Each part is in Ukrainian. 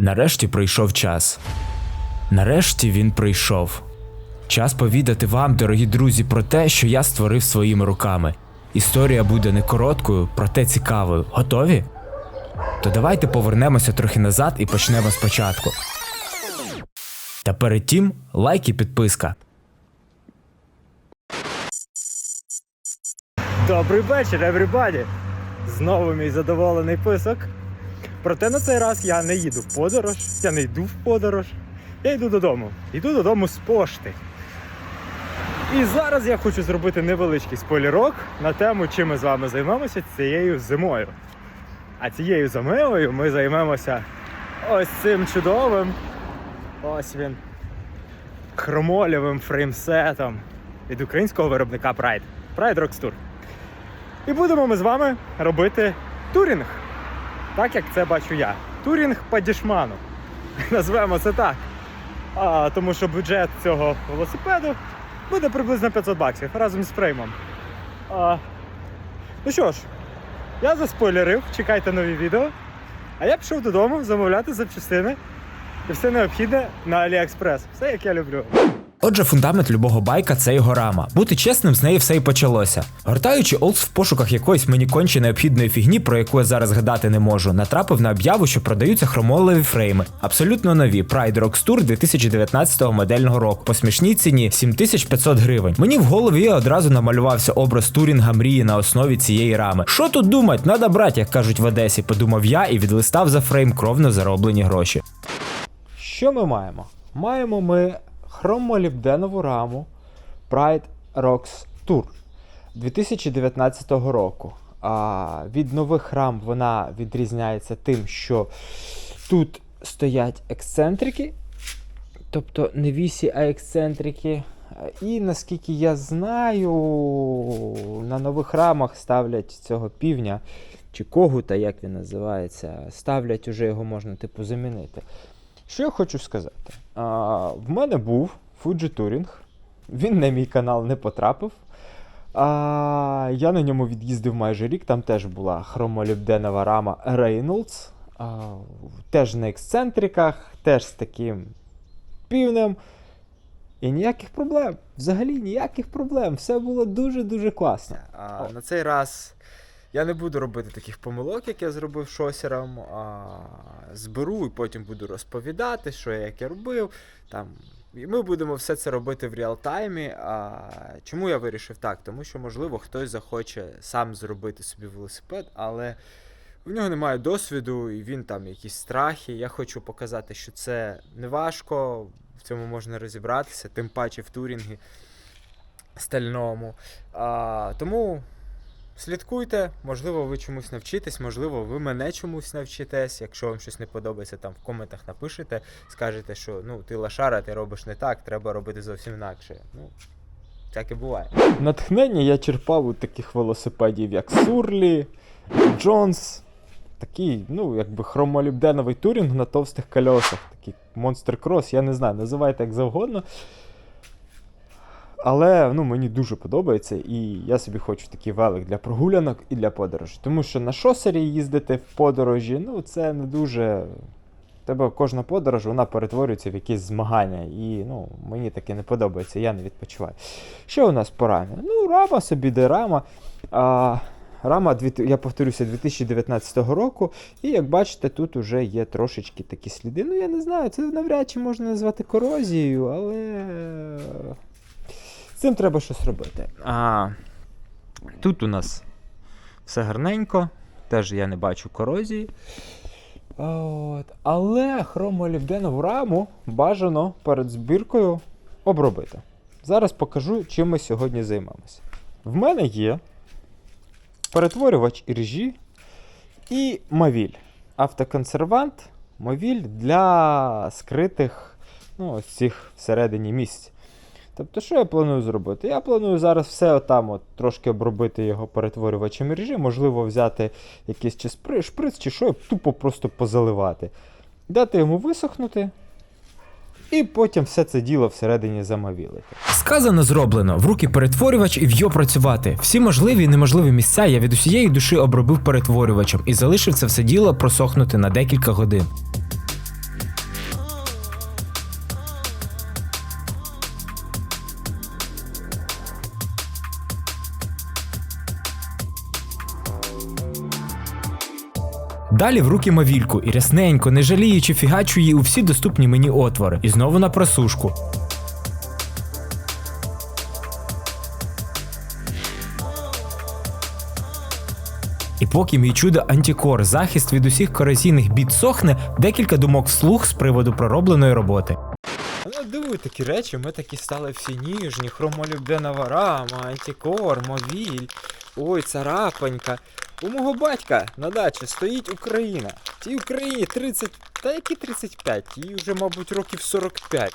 Нарешті прийшов час. Нарешті він прийшов. Час повідати вам, дорогі друзі, про те, що я створив своїми руками. Історія буде не короткою, проте цікавою. Готові? То давайте повернемося трохи назад і почнемо спочатку. Та перед тим лайк і підписка. Добрий вечір, everybody! Знову мій задоволений писок. Проте на цей раз я не їду в подорож, я не йду в подорож, я йду додому. Йду додому з пошти. І зараз я хочу зробити невеличкий спойлерок на тему, чим ми з вами займемося цією зимою. А цією зимою ми займемося ось цим чудовим. Ось він. Хромолєвим фреймсетом від українського виробника Pride. Pride Rocks Tour. І будемо ми з вами робити турінг. Так як це бачу я. Турінг по дішману. Назвемо це так. А, тому що бюджет цього велосипеду буде приблизно 500 баксів разом з фреймом. А, ну що ж, я заспойлерив, чекайте нові відео. А я пішов додому замовляти запчастини і все необхідне на AliExpress. Все як я люблю. Отже, фундамент любого байка це його рама. Бути чесним, з неї все і почалося. Гортаючи Олдс в пошуках якоїсь мені конче необхідної фігні, про яку я зараз згадати не можу, натрапив на об'яву, що продаються хромолеві фрейми. Абсолютно нові Pride Rocks Tour 2019 модельного року. По смішній ціні 7500 гривень. Мені в голові одразу намалювався образ турінга мрії на основі цієї рами. Що тут думать? Надо брати, як кажуть в Одесі, подумав я і відлистав за фрейм кровно зароблені гроші. Що ми маємо? Маємо ми хромолібденову раму Pride Rocks Tour 2019 року. А від нових рам вона відрізняється тим, що тут стоять ексцентрики, тобто не вісі, а ексцентрики. І наскільки я знаю, на нових рамах ставлять цього півня чи когута, як він називається, ставлять уже його можна типу замінити. Що я хочу сказати? А, в мене був Fuji Touring, він на мій канал не потрапив. А, я на ньому від'їздив майже рік, там теж була хромолібденова рама Reynolds. А, теж на ексцентриках, теж з таким півнем. І ніяких проблем. Взагалі ніяких проблем. Все було дуже-дуже класно. А, на цей раз я не буду робити таких помилок, як я зробив шосером. А, зберу і потім буду розповідати, що я як я робив. Там. І ми будемо все це робити в реалтаймі. А чому я вирішив так? Тому що, можливо, хтось захоче сам зробити собі велосипед, але в нього немає досвіду, і він там якісь страхи. Я хочу показати, що це не важко, в цьому можна розібратися, тим паче в турінгі стальному. А, тому слідкуйте, можливо, ви чомусь навчитесь, можливо, ви мене чомусь навчитесь. Якщо вам щось не подобається, там в коментах напишете, скажете, що ну ти лашара, ти робиш не так, треба робити зовсім інакше. Ну, так і буває. Натхнення я черпав у таких велосипедів, як Сурлі, Джонс. Такий, ну, якби хромолібденовий турінг на товстих кольосах. Такий Cross, я не знаю, називайте як завгодно. Але ну, мені дуже подобається, і я собі хочу такий велик для прогулянок і для подорожі. Тому що на шосері їздити в подорожі, ну це не дуже. Тебе кожна подорож вона перетворюється в якісь змагання. І ну, мені таке не подобається, я не відпочиваю. Що у нас по рамі? Ну, рама собі де рама. А, рама, я повторюся, 2019 року. І як бачите, тут вже є трошечки такі сліди. Ну, я не знаю, це навряд чи можна назвати корозією, але. З цим треба щось робити. А, тут у нас все гарненько, теж я не бачу корозії. От. Але хромолібденову раму бажано перед збіркою обробити. Зараз покажу, чим ми сьогодні займемося. В мене є перетворювач іржі і мовіль. Автоконсервант, мовіль для скритих ну, ось цих всередині місць. Тобто, що я планую зробити? Я планую зараз все отам от трошки обробити його перетворювачем мережі, можливо, взяти якийсь чи шприц, чи що, і тупо просто позаливати. Дати йому висохнути, і потім все це діло всередині замовілити. Сказано зроблено, в руки перетворювач і в'йо працювати. Всі можливі і неможливі місця я від усієї душі обробив перетворювачем і залишив це все діло просохнути на декілька годин. Далі в руки мавільку і рясненько, не жаліючи, фігачу її у всі доступні мені отвори. І знову на просушку. І поки мій чудо антикор, захист від усіх корозійних бід сохне, декілька думок вслух з приводу проробленої роботи. Ну, дивуй такі речі, ми такі стали всі ніжні, хромолюбденова рама, антикор, мовіль, ой, царапанька. У мого батька на дачі стоїть Україна. Тій Україні 30, та які 35, їй вже, мабуть, років 45.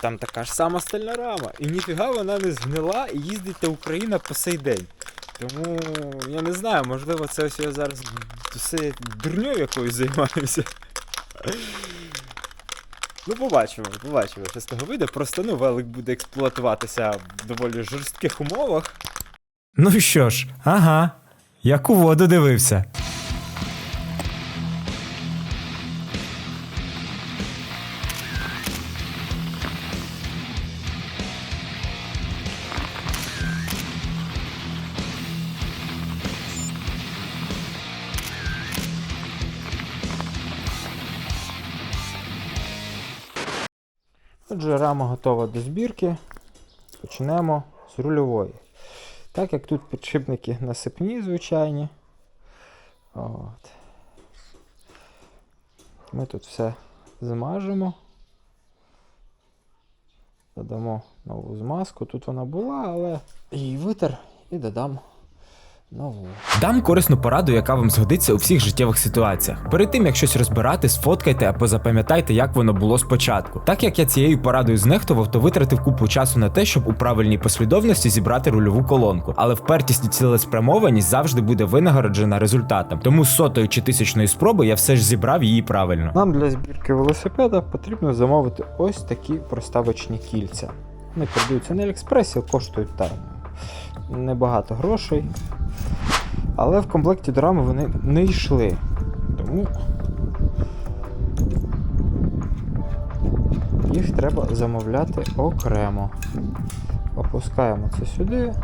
Там така ж сама стальна рама. І ніфіга вона не згнила і їздить та Україна по сей день. Тому я не знаю, можливо, це ось я зараз все дурньою якоюсь займаюся. Ну, побачимо, побачимо, що з того вийде. Просто ну, велик буде експлуатуватися в доволі жорстких умовах. Ну що ж, ага, як у воду дивився. Отже, рама готова до збірки. Почнемо з рульової. Так як тут підшипники насипні, звичайні. От. Ми тут все змажемо. Додамо нову змазку. Тут вона була, але її витер і додам нову. Дам корисну пораду, яка вам згодиться у всіх життєвих ситуаціях. Перед тим як щось розбирати, сфоткайте або запам'ятайте, як воно було спочатку. Так як я цією порадою знехтував, то витратив купу часу на те, щоб у правильній послідовності зібрати рульову колонку. Але впертість і цілеспрямованість завжди буде винагороджена результатом. Тому з сотої чи тисячної спроби я все ж зібрав її правильно. Нам для збірки велосипеда потрібно замовити ось такі проставочні кільця. Вони продаються на Аліекспресі, коштують там небагато грошей. Але в комплекті до рами вони не йшли. Тому їх треба замовляти окремо. Опускаємо це сюди,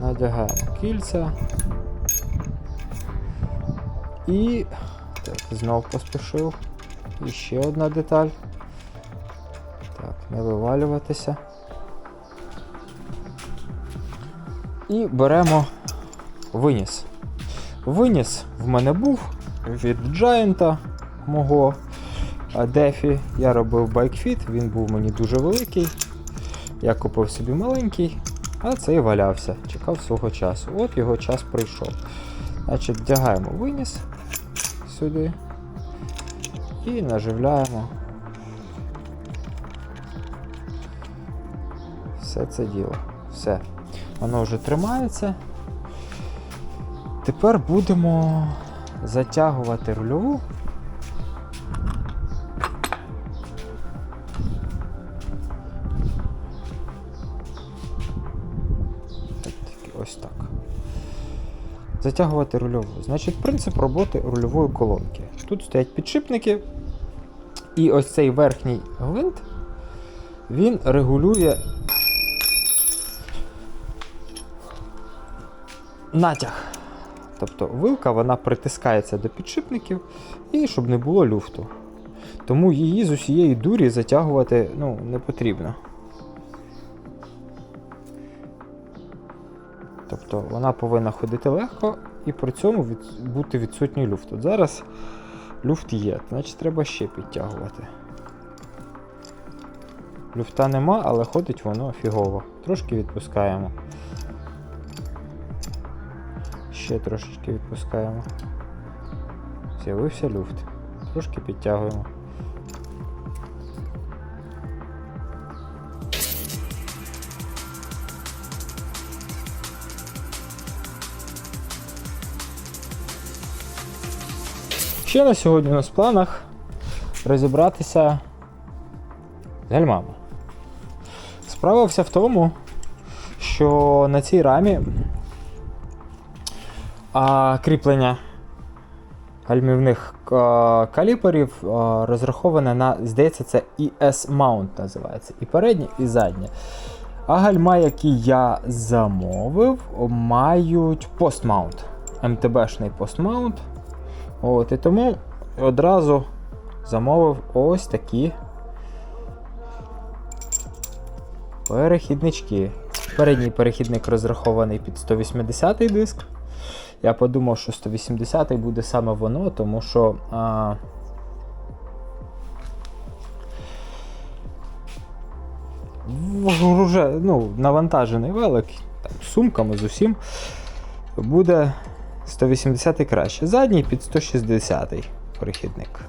надягаємо кільця. І так, знов поспішив. І ще одна деталь. Так, не вивалюватися. І беремо виніс. Виніс в мене був від Giant мого Дефі. Я робив байкфіт, він був мені дуже великий. Я купив собі маленький, а цей валявся, чекав свого часу. От його час прийшов. Значить, вдягаємо виніс сюди і наживляємо все це діло. Все. Воно вже тримається. Тепер будемо затягувати рульову. Ось так. Затягувати рульову. Значить, принцип роботи рульової колонки. Тут стоять підшипники, і ось цей верхній гвинт він регулює натяг. Тобто вилка вона притискається до підшипників і щоб не було люфту. Тому її з усієї дурі затягувати ну, не потрібно. Тобто вона повинна ходити легко і при цьому від... бути відсутній люфт. От зараз люфт є, значить треба ще підтягувати. Люфта нема, але ходить воно фігово. Трошки відпускаємо. Ще трошечки відпускаємо. З'явився люфт. Трошки підтягуємо. Ще на сьогодні у нас в планах розібратися з гальмами. Справа вся в тому, що на цій рамі а, кріплення гальмівних каліперів розраховане на, здається, це ES Mount називається. І переднє, і заднє. А гальма, які я замовив, мають постмаунт. МТБшний постмаунт. От, і тому одразу замовив ось такі перехіднички. Передній перехідник розрахований під 180-й диск. Я подумав, що 180 буде саме воно, тому що. А, вже ну, навантажений велик, там, сумками з усім, буде 180 краще. Задній під 160 перехідник.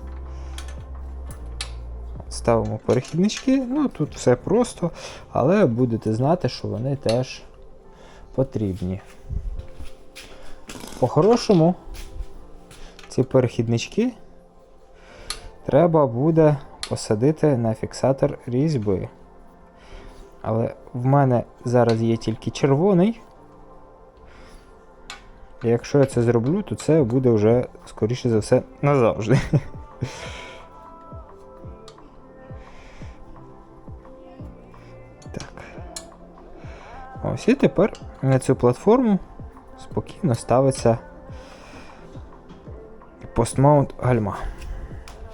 Ставимо перехіднички, ну тут все просто, але будете знати, що вони теж потрібні. По-хорошому, ці перехіднички треба буде посадити на фіксатор різьби. Але в мене зараз є тільки червоний. І якщо я це зроблю, то це буде вже, скоріше за все, назавжди. Так. Ось і тепер на цю платформу спокійно ставиться постмаунт гальма.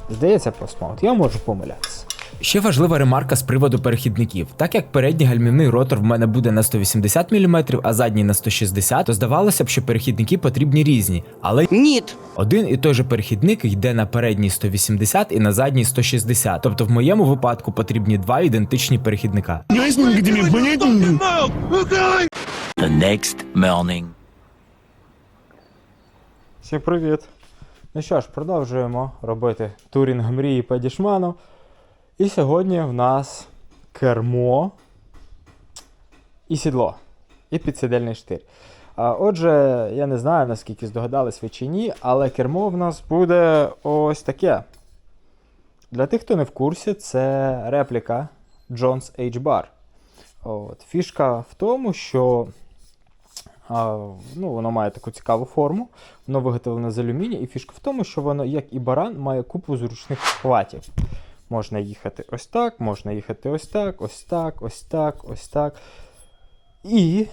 Здається, постмаунт. Я можу помилятися. Ще важлива ремарка з приводу перехідників. Так як передній гальмівний ротор в мене буде на 180 мм, а задній на 160, то здавалося б, що перехідники потрібні різні. Але Нет. один і той же перехідник йде на передній 180 і на задній 160. Тобто в моєму випадку потрібні два ідентичні перехідника. The next morning. Всім привіт! Ну що ж, продовжуємо робити турінг мрії по дішману. І сьогодні в нас кермо і сідло, і підсидельний штир. Отже, я не знаю, наскільки здогадались ви чи ні, але кермо в нас буде ось таке. Для тих, хто не в курсі, це репліка Jones H-Bar. Фішка в тому, що ну, воно має таку цікаву форму, воно виготовлене з алюмінію, і фішка в тому, що воно, як і баран, має купу зручних хватів. Можна їхати ось так, можна їхати ось так, ось так, ось так, ось так. І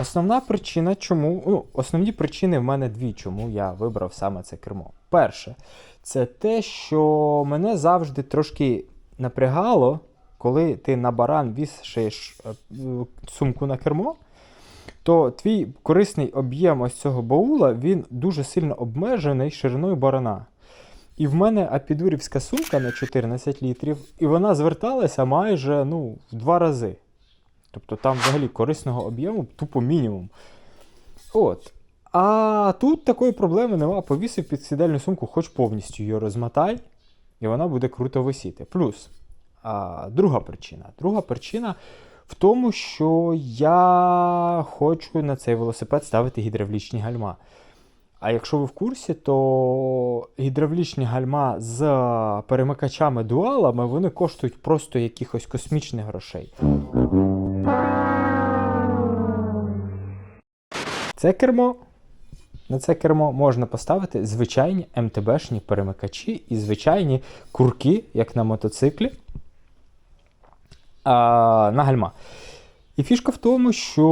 основна причина, чому. Ну, основні причини в мене дві, чому я вибрав саме це кермо. Перше, це те, що мене завжди трошки напрягало, коли ти на баран вішаєш е, е, сумку на кермо то твій корисний об'єм ось цього баула він дуже сильно обмежений шириною барана. І в мене апідурівська сумка на 14 літрів, і вона зверталася майже ну, в два рази. Тобто там взагалі корисного об'єму тупо мінімум. От. А тут такої проблеми нема. Повісив під сідельну сумку, хоч повністю її розмотай, і вона буде круто висіти. Плюс, а, друга причина. Друга причина в тому, що я хочу на цей велосипед ставити гідравлічні гальма. А якщо ви в курсі, то гідравлічні гальма з перемикачами дуалами вони коштують просто якихось космічних грошей. Це кермо. На це кермо можна поставити звичайні МТБшні перемикачі і звичайні курки, як на мотоциклі на гальма. І фішка в тому, що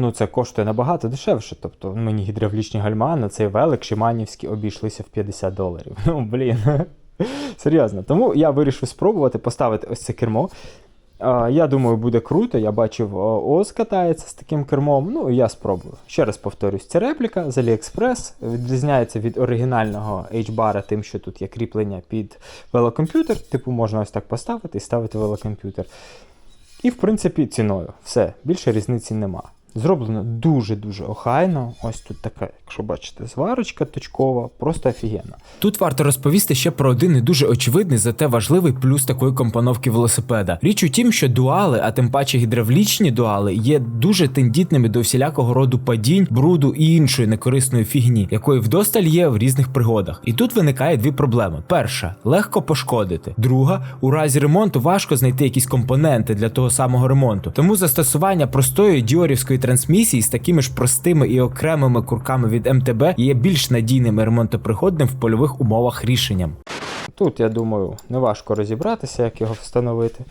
ну, це коштує набагато дешевше. Тобто мені гідравлічні гальма на цей велик Шиманівський обійшлися в 50 доларів. Ну, блін. Серйозно. Тому я вирішив спробувати поставити ось це кермо. Я думаю, буде круто. Я бачив, ООС катається з таким кермом. Ну я спробую. Ще раз повторюсь, це репліка з AliExpress. Відрізняється від оригінального H-бара тим, що тут є кріплення під велокомп'ютер. Типу, можна ось так поставити і ставити велокомп'ютер. І, в принципі, ціною. Все, більше різниці нема. Зроблено дуже-дуже охайно. Ось тут така, якщо бачите, зварочка точкова, просто офігенно. Тут варто розповісти ще про один не дуже очевидний, зате важливий плюс такої компоновки велосипеда. Річ у тім, що дуали, а тим паче гідравлічні дуали, є дуже тендітними до всілякого роду падінь, бруду і іншої некорисної фігні, якої вдосталь є в різних пригодах. І тут виникає дві проблеми: перша легко пошкодити. Друга, у разі ремонту важко знайти якісь компоненти для того самого ремонту. Тому застосування простої діорівської трансмісії з такими ж простими і окремими курками від МТБ є більш надійним і ремонтоприходним в польових умовах рішенням. Тут, я думаю, неважко розібратися, як його встановити.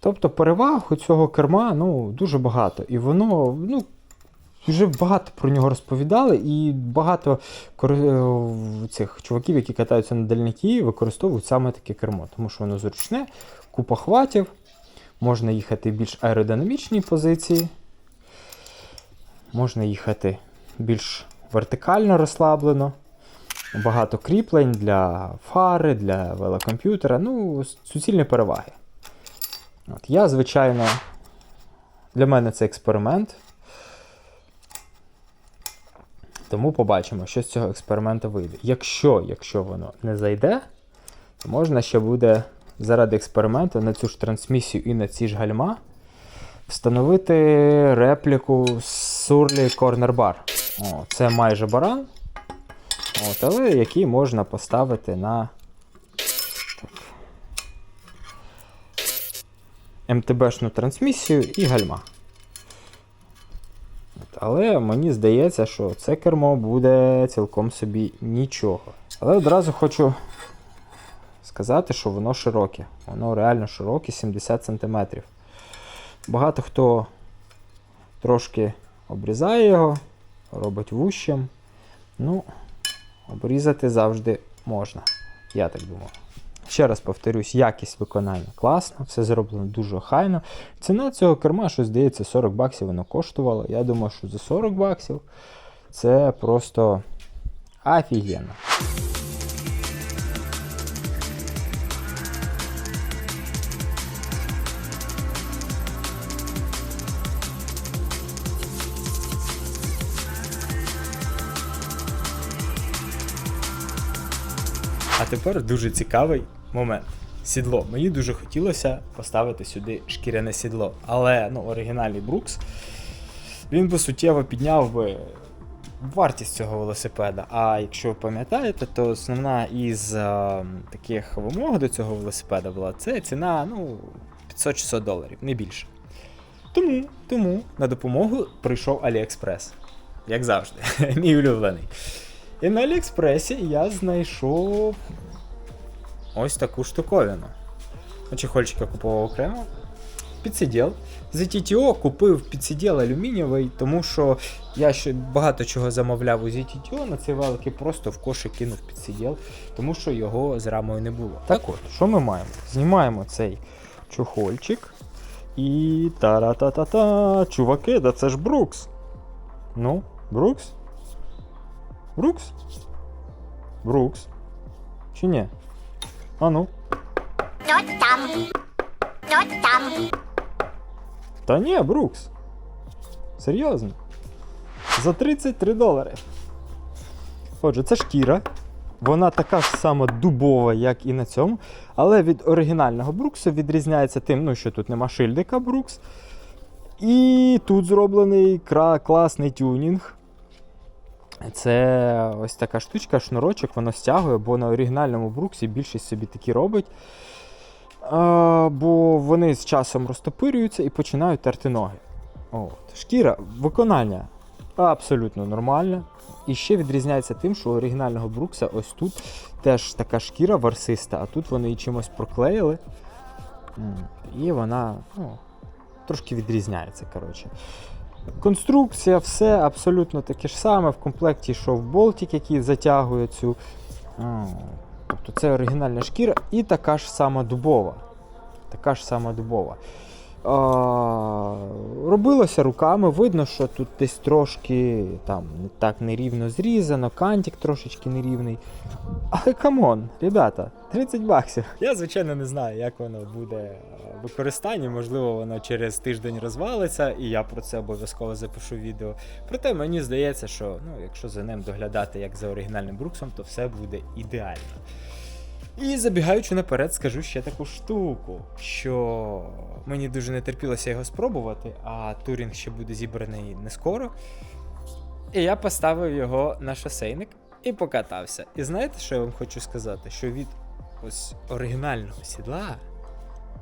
Тобто переваг у цього керма ну, дуже багато. І воно, ну, вже багато про нього розповідали, і багато е, цих чуваків, які катаються на дальняки, використовують саме таке кермо, тому що воно зручне, купа хватів, можна їхати в більш аеродинамічній позиції, можна їхати більш вертикально розслаблено. Багато кріплень для фари, для велокомп'ютера. Ну, суцільні переваги. От, я, звичайно, для мене це експеримент. Тому побачимо, що з цього експерименту вийде. Якщо, якщо воно не зайде, то можна ще буде заради експерименту на цю ж трансмісію і на ці ж гальма встановити репліку Surly Corner Bar. О, це майже баран, от, але який можна поставити на МТБшну трансмісію і гальма. Але мені здається, що це кермо буде цілком собі нічого. Але одразу хочу сказати, що воно широке. Воно реально широке, 70 см. Багато хто трошки обрізає його, робить вущим. Ну, обрізати завжди можна. Я так думаю. Ще раз повторюсь, якість виконання класна, все зроблено дуже охайно. Ціна цього керма, що здається, 40 баксів воно коштувало. Я думаю, що за 40 баксів це просто офігенно. А тепер дуже цікавий момент. Сідло. Мені дуже хотілося поставити сюди шкіряне сідло. Але ну, оригінальний Брукс він би суттєво підняв би вартість цього велосипеда. А якщо ви пам'ятаєте, то основна із е, таких вимог до цього велосипеда була це ціна ну, 500-600 доларів, не більше. Тому, тому на допомогу прийшов AliExpress. Як завжди, мій улюблений. І на Аліекспресі я знайшов ось таку штуковину. Ну, Чехольчик купував окремо. Підсиділ. За TTO купив підсиділ алюмінієвий, тому що я ще багато чого замовляв у ZTTO на цей велик і просто в кошик кинув підсиділ, тому що його з рамою не було. Так от, що ми маємо? Знімаємо цей чохольчик. І та-ра-та-та-та. Чуваки, да це ж Брукс. Ну, Брукс? Брукс? Брукс. Чи ні? А ну. Not там. Not там. Та ні, Брукс. Серйозно. За 33 долари. Отже, це шкіра. Вона така ж сама дубова, як і на цьому. Але від оригінального Бруксу відрізняється тим, ну, що тут нема шильдика Брукс. І тут зроблений кра- класний тюнінг. Це ось така штучка, шнурочок, воно стягує, бо на оригінальному Бруксі більшість собі такі робить. А, бо вони з часом розтопирюються і починають терти ноги. От. Шкіра, виконання абсолютно нормальне. І ще відрізняється тим, що у оригінального Брукса ось тут теж така шкіра варсиста, а тут вони її чимось проклеїли. І вона ну, трошки відрізняється. коротше. Конструкція, все абсолютно таке ж саме. В комплекті йшов болтик, який затягує цю. Тобто це оригінальна шкіра і така ж сама дубова. Така ж сама дубова. А, робилося руками, видно, що тут десь трошки там так нерівно зрізано, кантик трошечки нерівний. Але камон, ребята, 30 баксів. Я, звичайно, не знаю, як воно буде е, в використанні. Можливо, воно через тиждень розвалиться, і я про це обов'язково запишу відео. Проте мені здається, що ну, якщо за ним доглядати як за оригінальним Бруксом, то все буде ідеально. І забігаючи наперед, скажу ще таку штуку, що мені дуже не терпілося його спробувати, а турінг ще буде зібраний не скоро. І я поставив його на шосейник і покатався. І знаєте, що я вам хочу сказати? Що від ось оригінального сідла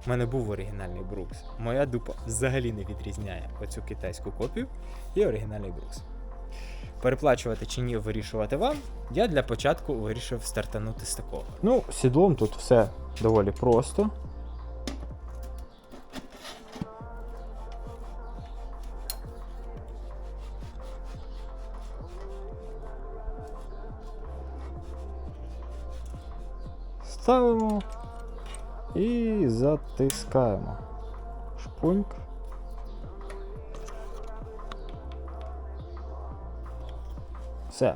в мене був оригінальний Брукс. Моя дупа взагалі не відрізняє оцю китайську копію і оригінальний Брукс. Переплачувати чи ні, вирішувати вам. Я для початку вирішив стартанути з такого. Ну, сідлом тут все доволі просто. Ставимо і затискаємо шпуньк. Все.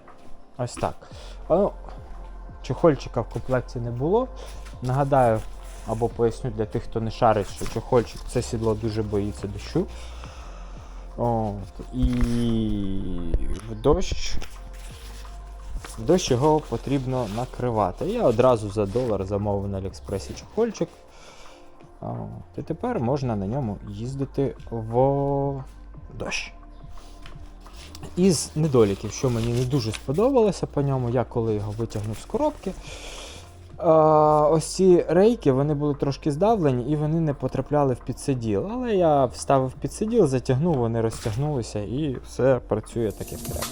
Ось так. Ну, чохольчика в комплекті не було. Нагадаю, або поясню для тих, хто не шарить, що чохольчик це сідло дуже боїться дощу. От, і в дощ. Дощ його потрібно накривати. Я одразу за долар замовив на Аліекспресі чохольчик. От, і тепер можна на ньому їздити в дощ. Із недоліків, що мені не дуже сподобалося по ньому, я коли його витягнув з коробки. Ось ці рейки вони були трошки здавлені і вони не потрапляли в підсиділ. Але я вставив підсиділ, затягнув, вони розтягнулися і все працює так, як треба.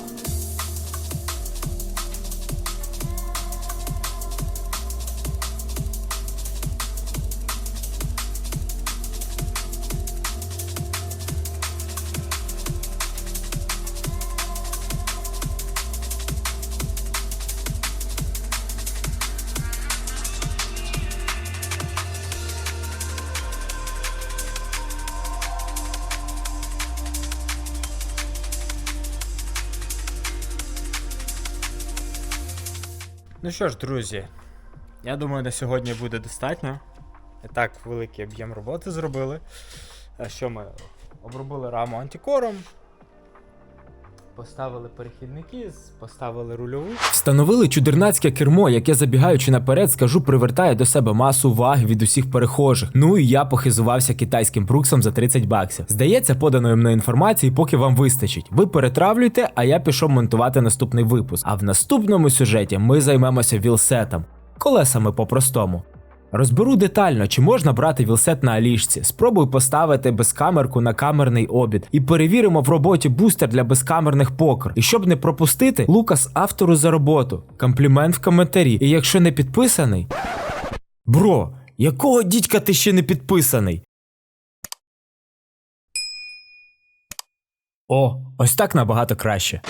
Ну що ж, друзі, я думаю, на сьогодні буде достатньо. І так, великий об'єм роботи зробили. Що ми обробили раму антикором, поставили перехідники, поставили рульову. Встановили чудернацьке кермо, яке забігаючи наперед, скажу, привертає до себе масу уваги від усіх перехожих. Ну і я похизувався китайським бруксом за 30 баксів. Здається, поданої мною інформації, поки вам вистачить. Ви перетравлюйте, а я пішов монтувати наступний випуск. А в наступному сюжеті ми займемося вілсетом, колесами по-простому. Розберу детально, чи можна брати вілсет на алішці. Спробую поставити безкамерку на камерний обід і перевіримо в роботі бустер для безкамерних покер. І щоб не пропустити, Лукас автору за роботу. Комплімент в коментарі. І якщо не підписаний. Бро, якого дідька ти ще не підписаний? О, ось так набагато краще.